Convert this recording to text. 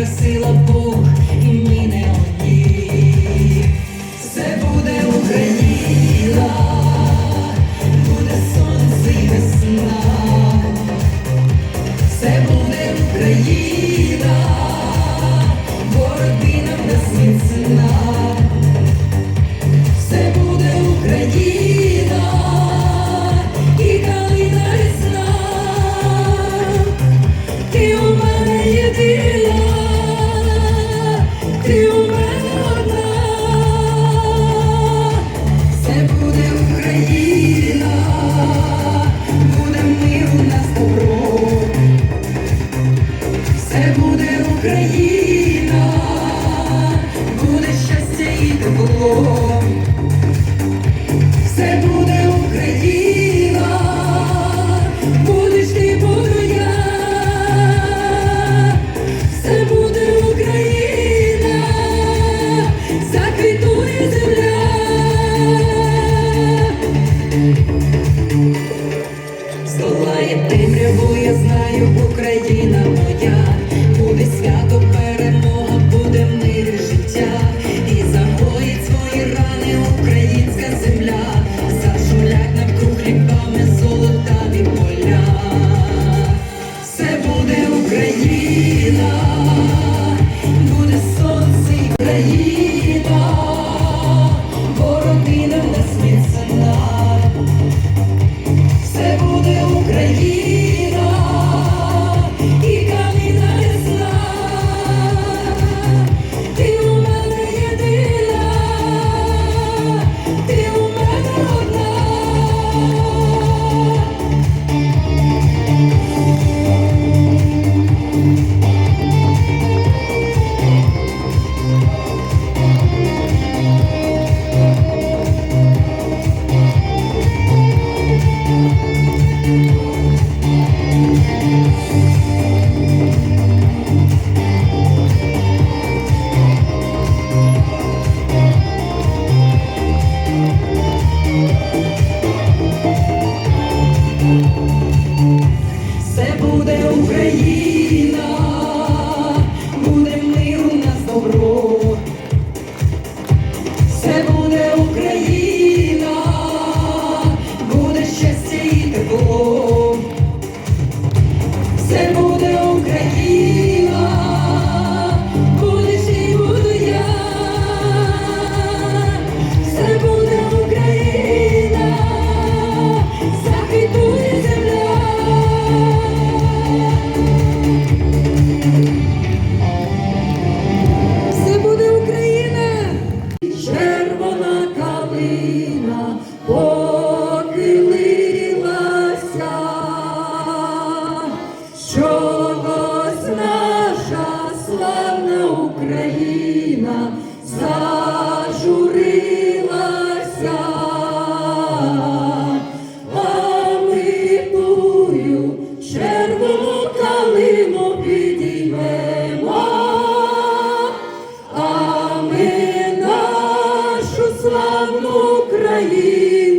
terceira sílaba é por живу, я знаю, Україна моя, буде свято, перемога, буде мир життя, і загоїть свої рани, українська земля, зажулять навкруг золота золотаві поля. Все буде Україна, буде сонце і країна. чогось наша славна Україна зажурилася, а ми тую червону підіймемо, а ми нашу славну Україну.